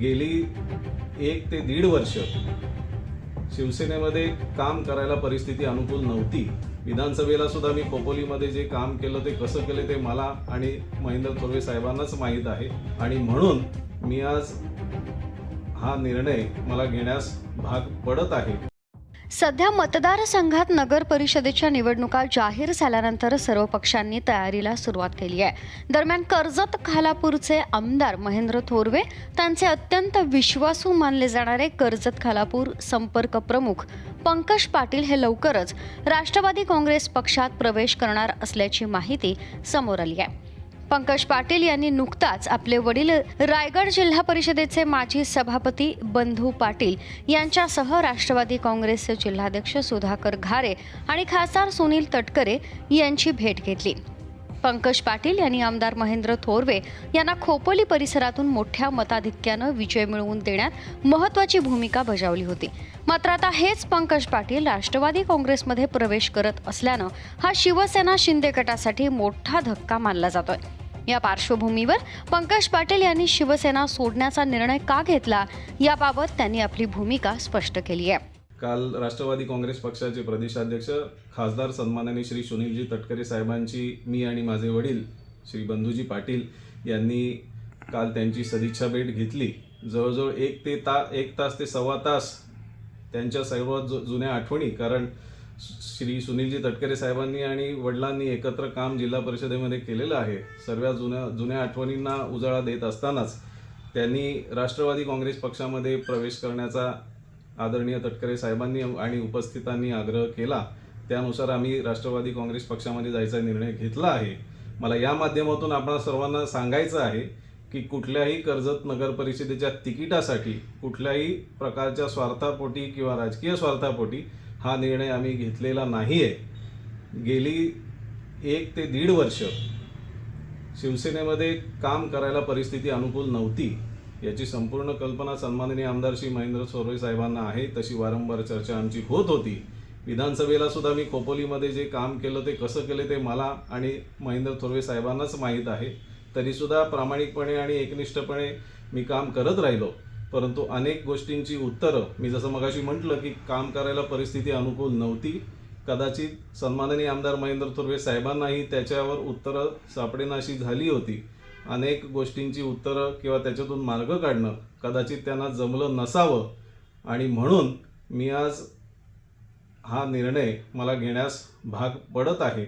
गेली एक ते दीड वर्ष शिवसेनेमध्ये काम करायला परिस्थिती अनुकूल नव्हती. विधानसभेला सुद्धा मी खोपोलीमध्ये जे काम केलं ते कसं केलं ते मला आणि महेंद्र थोरवे साहेबांनाच माहीत आहे. आणि म्हणून मी आज हा निर्णय मला घेण्यास भाग पडत आहे. सध्या मतदारसंघात नगर परिषदेच्या निवडणुका जाहीर झाल्यानंतर सर्व पक्षांनी तयारीला सुरुवात केली आहे. दरम्यान कर्जत खालापूरचे आमदार महेंद्र थोरवे त्यांचे अत्यंत विश्वासू मानले जाणारे कर्जत खालापूर संपर्क प्रमुख पंकज पाटील हे लवकरच राष्ट्रवादी काँग्रेस पक्षात प्रवेश करणार असल्याची माहिती समोर आली आहे. पंकज पाटील यांनी नुकताच आपले वडील रायगड जिल्हा परिषदेचे माजी सभापती बंधू पाटील यांच्यासह राष्ट्रवादी काँग्रेसचे जिल्हाध्यक्ष सुधाकर घारे आणि खासदार सुनील तटकरे यांची भेट घेतली. पंकज पाटील यांनी आमदार महेंद्र थोरवे यांना खोपोली परिसरातून मोठ्या मताधिक्यानं विजय मिळवून देण्यात महत्त्वाची भूमिका बजावली होती. मात्र आता हेच पंकज पाटील राष्ट्रवादी काँग्रेसमध्ये प्रवेश करत असल्यानं हा शिवसेना शिंदे गटासाठी मोठा धक्का मानला जातोय. या पार्श्वभूमीवर पंकज पाटील यांनी शिवसेना सोडण्याचा निर्णय का घेतला याबाबत त्यांनी आपली भूमिका स्पष्ट केली आहे. काल राष्ट्रवादी काँग्रेस पक्षाचे प्रदेशाध्यक्ष खासदार सन्माननीय श्री सुनीलजी तटकरे साहेबांची मी आणि माझे वडील श्री बंधूजी पाटील यांनी काल त्यांची सदिच्छा भेट घेतली. जवळजवळ एक ते ता एक तास ते सव्वा तास त्यांच्या सर्व जुन्या आठवणी कारण श्री सुनीलजी तटकरे साहेबांनी आणि वडिलांनी एकत्र काम जिल्हा परिषदेमध्ये केलेलं आहे. सर्व जुन्या जुन्या आठवणींना उजाळा देत असतानाच त्यांनी राष्ट्रवादी काँग्रेस पक्षामध्ये प्रवेश करण्याचा आदरणीय तटकरे साहेबांनी आणि उपस्थितांनी आग्रह केला. त्यानुसार आम्ही राष्ट्रवादी काँग्रेस पक्षामध्ये जायचा निर्णय घेतला आहे. मला या माध्यमातून आपण सर्वांना सांगायचं आहे की कुठल्याही कर्जत नगर परिषदेच्या तिकिटासाठी कुठल्याही प्रकारच्या स्वार्थापोटी किंवा राजकीय स्वार्थापोटी हा निर्णय आम्ही घेतलेला नाही आहे गेली एक ते दीड वर्ष शिवसेनेमध्ये काम करायला परिस्थिती अनुकूल नव्हती. याची संपूर्ण कल्पना सन्माननीय आमदार श्री महेंद्र सोरवे साहेबांना आहे. तशी वारंवार चर्चा आमची होत होती. विधानसभेला सुद्धा मी खोपोलीमध्ये जे काम केलं ते कसं केलं ते मला आणि महेंद्र थोरवे साहेबांनाच माहीत आहे. तरीसुद्धा प्रामाणिकपणे आणि एकनिष्ठपणे मी काम करत राहिलो. परंतु अनेक गोष्टींची उत्तरं मी जसं मगाशी म्हटलं की काम करायला परिस्थिती अनुकूल नव्हती कदाचित सन्माननीय आमदार महेंद्र तुर्वे साहेबांनाही त्याच्यावर उत्तरं सापडेनाशी झाली होती. अनेक गोष्टींची उत्तरं किंवा त्याच्यातून मार्ग काढणं कदाचित त्यांना जमलं नसावं. आणि म्हणून मी आज हा निर्णय मला घेण्यास भाग पडत आहे.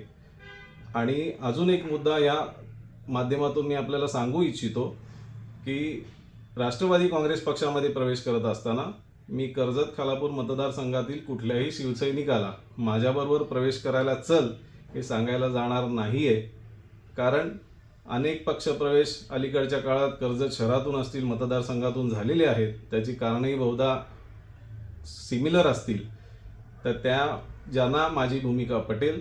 आणि अजून एक मुद्दा या माध्यमातून मी आपल्याला सांगू इच्छितो की राष्ट्रवादी काँग्रेस पक्षामध्ये प्रवेश करत असताना मी कर्जत खालापूर मतदारसंघातील कुठल्याही शिवसैनिकाला माझ्याबरोबर प्रवेश करायला चल हे सांगायला जाणार नाही आहे कारण अनेक पक्षप्रवेश अलीकडच्या काळात कर्जत शहरातून असतील मतदारसंघातून झालेले आहेत. त्याची कारणंही बहुधा सिमिलर असतील. तर त्या ज्यांना माझी भूमिका पटेल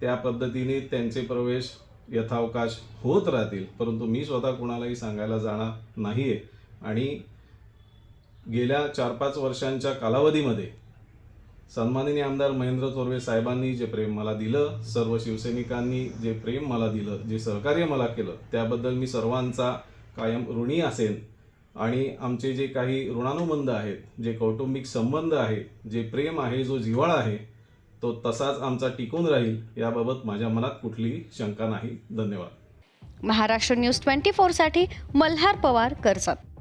त्या पद्धतीने त्यांचे प्रवेश यथावकाश होत राहतील. परंतु मी स्वतः कुणालाही सांगायला जाणार नाही आहे आणि गेल्या चार पाच वर्षांच्या कालावधीमध्ये सन्माननीय आमदार महेंद्र थोरवे साहेबांनी जे प्रेम मला दिलं सर्व शिवसैनिकांनी जे प्रेम मला दिलं जे सहकार्य मला केलं त्याबद्दल मी सर्वांचा कायम ऋणी असेन. आणि आमचे जे काही ऋणानुबंध आहेत जे कौटुंबिक संबंध आहे जे प्रेम आहे जो जिव्हाळा आहे तो तसाच आमचा टिकून राहील याबाबत माझ्या मनात कुठलीही शंका नाही. धन्यवाद. महाराष्ट्र न्यूज ट्वेंटी फोरसाठी मल्हार पवार कर्जत.